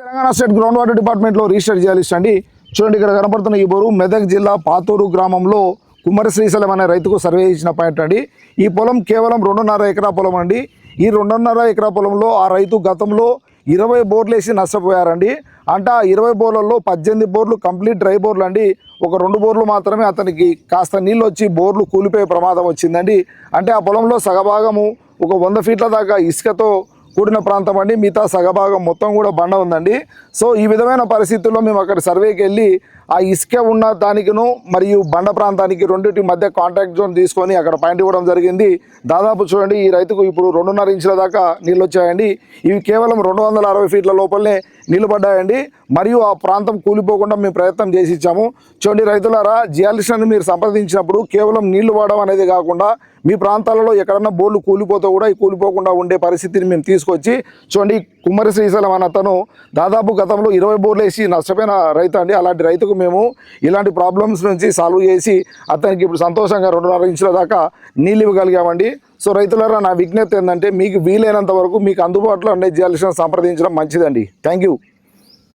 Telangana state ground water డిపార్ట్మెంట్లో register చేయాలిస్ట్ అండి. చూడండి ఇక్కడ కనపడుతున్న ఈ బోరు మెదక్ జిల్లా పాతూరు గ్రామంలో కుమ్మరి శ్రీశైలం అనే రైతుకు సర్వే ఇచ్చిన పాయింట్ అండి. ఈ పొలం కేవలం రెండున్నర ఎకరా పొలం అండి. ఈ రెండున్నర ఎకరా పొలంలో ఆ రైతు గతంలో ఇరవై బోర్లు వేసి నష్టపోయారండి. అంటే ఆ ఇరవై బోర్లలో పద్దెనిమిది బోర్లు కంప్లీట్ డ్రై బోర్లు అండి. ఒక రెండు బోర్లు మాత్రమే అతనికి కాస్త నీళ్ళు వచ్చి బోర్లు కూలిపోయే ప్రమాదం వచ్చిందండి. అంటే ఆ పొలంలో సగభాగము ఒక వంద ఫీట్ల దాకా ఇసుకతో కూడిన ప్రాంతం అండి. మిగతా సగభాగం మొత్తం కూడా బండ ఉందండి. సో ఈ విధమైన పరిస్థితుల్లో మేము అక్కడ సర్వేకి వెళ్ళి ఆ ఇసుక ఉన్న దానికిను మరియు బండ ప్రాంతానికి రెండింటి మధ్య కాంటాక్ట్ జోన్ తీసుకొని అక్కడ పాయింట్ ఇవ్వడం జరిగింది. దాదాపు చూడండి ఈ రైతుకు ఇప్పుడు రెండున్నర ఇంచుల దాకా నీళ్ళు వచ్చాయండి. ఇవి కేవలం రెండు వందల అరవై ఫీట్ల లోపలనే నీళ్ళు పడ్డాయండి మరియు ఆ ప్రాంతం కూలిపోకుండా మేము ప్రయత్నం చేసి ఇచ్చాము. చూడండి రైతులారా జియాలిస్ట్ని మీరు సంప్రదించినప్పుడు కేవలం నీళ్ళు వాడడం అనేది కాకుండా మీ ప్రాంతాలలో ఎక్కడన్నా బోర్లు కూలిపోతే కూడా ఈ కూలిపోకుండా ఉండే పరిస్థితిని మేము తీసుకొచ్చి చూడండి కుమ్మరి శ్రీశైలం అన్న అతను దాదాపు గతంలో ఇరవై బోర్లు వేసి నష్టపోయిన రైతు అండి. అలాంటి రైతుకు మేము ఇలాంటి ప్రాబ్లమ్స్ నుంచి సాల్వ్ చేసి అతనికి ఇప్పుడు సంతోషంగా రెండున్నర ఇంచుల దాకా నీళ్ళు ఇవ్వగలిగామండి. సో రైతులారా నా విజ్ఞప్తి ఏంటంటే మీకు వీలైనంత వరకు మీకు అందుబాటులో ఉండే జియాలిస్ట్ని సంప్రదించడం మంచిదండి. Thank you